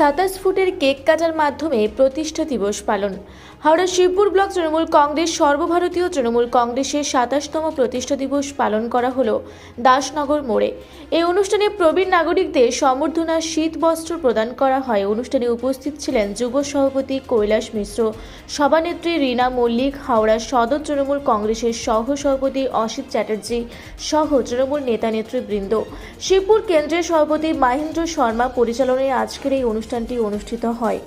সাতাশ ফুটের কেক কাটার মাধ্যমে প্রতিষ্ঠা দিবস পালন। হাওড়া শিবপুর ব্লক তৃণমূল কংগ্রেস, সর্বভারতীয় তৃণমূল কংগ্রেসের সাতাশতম প্রতিষ্ঠা দিবস পালন করা হলো দাসনগর মোড়ে। এই অনুষ্ঠানে প্রবীণ নাগরিকদের সম্বর্ধনা শীত বস্ত্র প্রদান করা হয়। অনুষ্ঠানে উপস্থিত ছিলেন যুব সভাপতি কৈলাস মিশ্র, সভানেত্রী রীনা মল্লিক, হাওড়া সদর তৃণমূল কংগ্রেসের সহ সভাপতি অসিত চ্যাটার্জি সহ তৃণমূল নেতা নেতৃবৃন্দ। শিবপুর কেন্দ্রের সভাপতি মাহেন্দ্র শর্মা পরিচালনায় আজকের এই অনুষ্ঠানটি অনুষ্ঠিত হয়।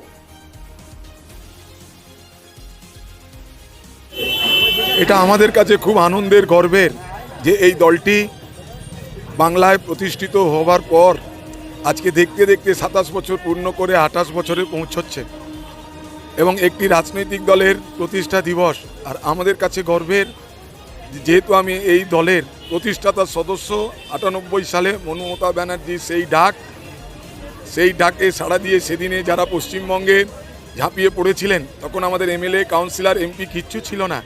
এটা আমাদের কাছে খুব আনন্দের, গর্বের যে এই দলটি বাংলায় প্রতিষ্ঠিত হবার পর আজকে দেখতে দেখতে সাতাশ বছর পূর্ণ করে আঠাশ বছরে পৌঁছচ্ছে এবং একটি রাজনৈতিক দলের প্রতিষ্ঠা দিবস। আর আমাদের কাছে গর্বের যেহেতু আমি এই দলের প্রতিষ্ঠাতা সদস্য, আটানব্বই সালে মনুমতা ব্যানার্জি সেই ডাক সেই ডাকে সাড়া দিয়ে সেদিনে যারা পশ্চিমবঙ্গে ঝাঁপিয়ে পড়েছিলেন, তখন আমাদের এমএলএ, কাউন্সিলর, এমপি কিচ্ছু ছিল না।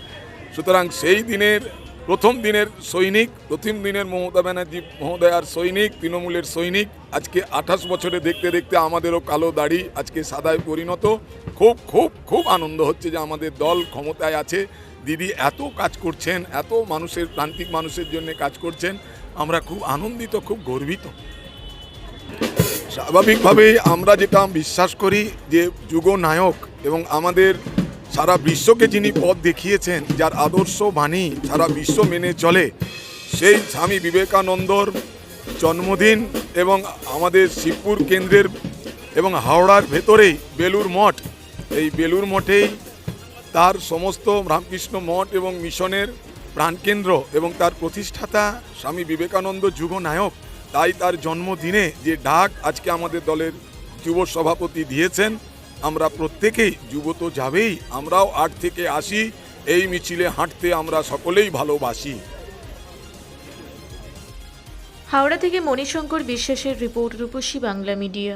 সুতরাং সেই দিনের, প্রথম দিনের সৈনিক, প্রথম দিনের মমতা ব্যানার্জি মহোদয়ার সৈনিক, তৃণমূলের সৈনিক, আজকে আঠাশ বছরে দেখতে দেখতে আমাদেরও কালো দাড়ি আজকে সাদায় পরিণত। খুব খুব খুব আনন্দ হচ্ছে যে আমাদের দল ক্ষমতায় আছে। দিদি এত কাজ করছেন, এত মানুষের, প্রান্তিক মানুষের জন্য কাজ করছেন। আমরা খুব আনন্দিত, খুব গর্বিত। স্বাভাবিকভাবেই আমরা যেটা বিশ্বাস করি যে যুগনায়ক এবং আমাদের সারা বিশ্বকে যিনি পথ দেখিয়েছেন, যার আদর্শ বাণী সারা বিশ্ব মেনে চলে, সেই স্বামী বিবেকানন্দর জন্মদিন এবং আমাদের শিবপুর কেন্দ্রের এবং হাওড়ার ভেতরেই বেলুর মঠ। এই বেলুর মঠেই তার সমস্ত রামকৃষ্ণ মঠ এবং মিশনের প্রাণকেন্দ্র এবং তার প্রতিষ্ঠাতা স্বামী বিবেকানন্দ যুগনায়ক তাই তার জন্মদিনে যে ডাক আজকে আমাদের দলের যুব সভাপতি দিয়েছেন, আমরা প্রত্যেকেই যুব তো যাবেই, আমরাও আট থেকে আসি এই মিছিলে হাঁটতে আমরা সকলেই ভালোবাসি। হাওড়া থেকে মণিশঙ্কর বিশ্বাসের রিপোর্ট রূপসী বাংলা মিডিয়া।